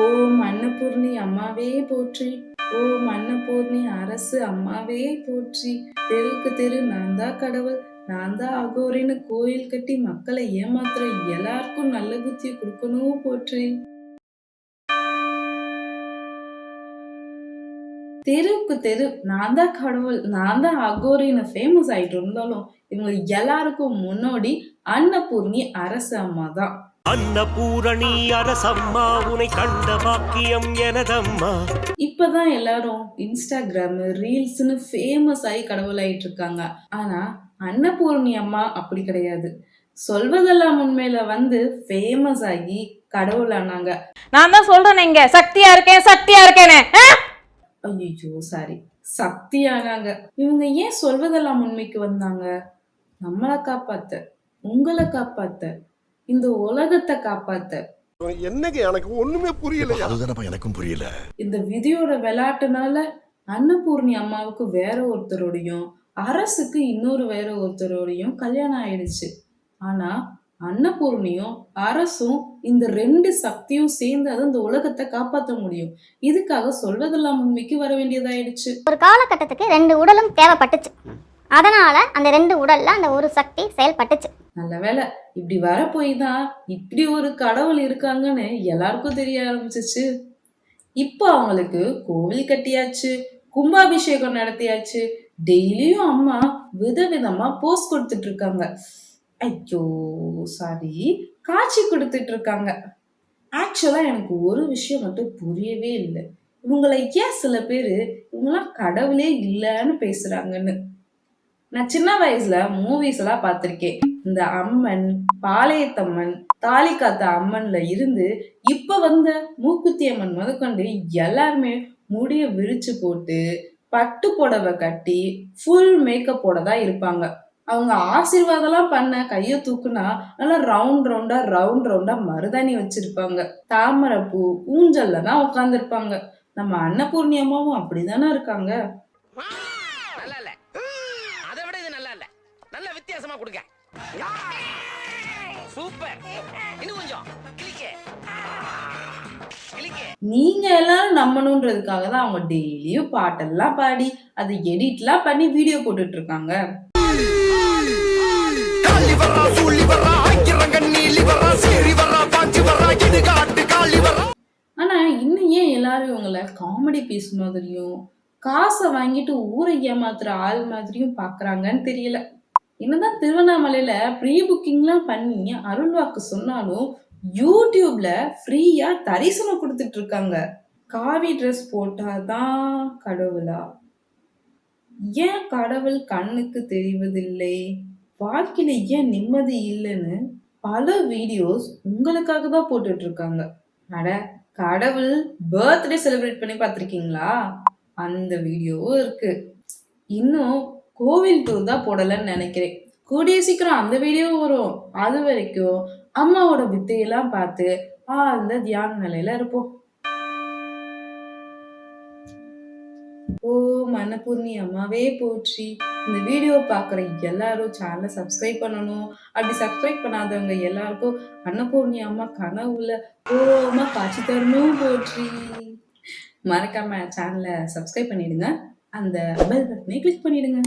ஓம் அன்னபூர்ணி அம்மாவே போற்றி. ஓம் அன்னபூர்ணி அரசு அம்மாவே போற்றி. தெருக்கு தெரு நான் தான் கடவுள் நான் தான் அகோரின்னு கோயில் கட்டி மக்களை ஏமாத்துற எல்லாருக்கும் நல்ல புத்தியை கொடுக்கணும் போற்றி. தெருக்கு தெரு நான் தான் கடவுள் நான் தான் அகோரின்னு ஃபேமஸ் ஆயிட்டு இருந்தாலும் இவங்க எல்லாருக்கும் முன்னோடி அன்னபூர்ணி அரசு அம்மா தான் அன்னபூரணி அரசம்மா உனை கண்ட பாக்கியம் எனதம்மா. இப்பதான் எல்லாரும் இன்ஸ்டாகிராம் ரீல்ஸ்னு ஃபேமஸ் ஆகி கடவுளாயிட்டு இருக்காங்க ஆனா அன்னபூர்ணி அம்மா அப்படி கிடையாது. சொல்வதெல்லாம் உண்மையில வந்து ஃபேமஸ் ஆகி கடவுளானாங்க. நான் தான் சொல்றேன் இங்க. சக்தியா இருக்கேன் சக்தியா இருக்கேனே? ஐயோ சாரி சக்தியானாங்க. இவங்க ஏன் சொல்வதெல்லாம் உண்மைக்கு வந்தாங்க? நம்மளை காப்பாத்த உங்களை காப்பாத்த. இந்த உலகத்தை காப்பாத்த. என்னங்க எனக்கு ஒண்ணுமே புரியலையா? அதுதானப்பா எனக்கும் புரியல. இந்த விதியோட விளையாட்டுனால அன்னபூர்ணி அம்மாவுக்கு வேற ஒருத்தரோடையும் அரசுக்கு இன்னொரு வேற ஒருத்தரோடையும் கல்யாணம் ஆயிடுச்சு. ஆனா அன்னபூர்ணியும் அரசும் இந்த ரெண்டு சக்தியும் சேர்ந்து அது இந்த உலகத்தை காப்பாற்ற முடியும். இதுக்காக சொல்வதெல்லாம் உண்மைக்கு வர வேண்டியதாயிடுச்சு. ஒரு காலகட்டத்துக்கு ரெண்டு உடலும் தேவைப்பட்டுச்சு. அதனால அந்த ரெண்டு உடல்ல அந்த ஒரு சக்தி செயல்பட்டுச்சு. நல்ல வேளை. இப்படி வர போய் தான் இப்படி ஒரு கடவுள் இருக்காங்கன்னு எல்லாருக்கும் தெரிய ஆரம்பிச்சிச்சு. இப்போ அவங்களுக்கு கோவில் கட்டியாச்சு கும்பாபிஷேகம் நடத்தியாச்சு. டெய்லியும் அம்மா விதவிதமா போஸ் கொடுத்துட்டு இருக்காங்க ஐயோ சாரி காட்சி கொடுத்துட்டு இருக்காங்க ஆக்சுவலா எனக்கு ஒரு விஷயம் மட்டும் புரியவே இல்லை. இவங்களை ஏன் சில பேர் இவங்களாம் கடவுளே இல்லைன்னு பேசுறாங்கன்னு. நான் சின்ன வயசுல மூவிஸ் எல்லாம் பார்த்திருக்கேன். இந்த அம்மன் பாளையத்தம்மன் தாலி காத்த அம்மன்ல இருந்து இப்ப வந்த மூக்குத்தி அம்மன் முதற்கொண்டு எல்லாருமே முடிய விரிச்சு போட்டு பட்டு புடவை கட்டி ஃபுல் மேக்கப்போட தான் இருப்பாங்க. அவங்க ஆசீர்வாதம்லாம் பண்ண கையை தூக்குனா நல்லா ரவுண்ட் ரவுண்டா ரவுண்ட் ரவுண்டா மருதாணி வச்சிருப்பாங்க. தாமரைப்பூ ஊஞ்சல்ல தான் உட்காந்துருப்பாங்க நம்ம அன்னபூர்ணி அம்மாவும் அப்படிதானே இருக்காங்க. வித்தியாசமா கொடுங்க சூப்பர் இன்னும் கொஞ்சம். கிளிக்க. நீங்க எல்லாரும் நம்பணுன்றதுக்காக தான் அவங்க டெய்லியும் பாட்டெல்லாம் பாடி அதை எடிட்லாம் பண்ணி வீடியோ போட்டுட்டு இருக்காங்க ஆனா இன்னும் ஏன் எல்லாரும் இவங்களை காமெடி பீஸ் மாதிரியும் காசை வாங்கிட்டு ஊரை ஏமாத்துற ஆள் மாதிரியும் பாக்குறாங்கன்னு தெரியல. என்னதான் திருவண்ணாமலையில ப்ரீ புக்கிங்லாம் பண்ணி அருள்வாக்கு சொன்னாலும் யூடியூப்ல ஃப்ரீயா தரிசனம் கொடுத்துட்டு இருக்காங்க. காவி ட்ரெஸ் போட்டாதான் கடவுளா? ஏன் கடவுள் கண்ணுக்கு தெரிவதில்லை? வாழ்க்கையில ஏன் நிம்மதி இல்லைன்னு பல வீடியோஸ் உங்களுக்காக தான் போட்டுட்டு இருக்காங்க. அட கடவுள் பர்த்டே செலிப்ரேட் பண்ணி பார்த்துருக்கீங்களா? அந்த வீடியோவும் இருக்கு. இன்னும் கோவில் டூர் தான் போடலன்னு நினைக்கிறேன். கூடிய சீக்கிரம் அந்த வீடியோ வரும். அது வரைக்கும் அம்மாவோட வித்தையெல்லாம் பார்த்து ஆழ்ந்த தியான நிலையில இருப்போம். ஓ மனப்பூர்ணி அம்மாவே போற்றி. இந்த வீடியோ பார்க்குற எல்லாரும் சேனலை சப்ஸ்கிரைப் பண்ணணும். அப்படி சப்ஸ்கிரைப் பண்ணாதவங்க எல்லாருக்கும் அன்னபூர்ணி அம்மா கனவுல ஓமா காட்சி தரணும் போற்றி. மறக்காம சேனலை சப்ஸ்கிரைப் பண்ணிடுங்க. அந்த பெல் பட்டனை கிளிக் பண்ணிடுங்க.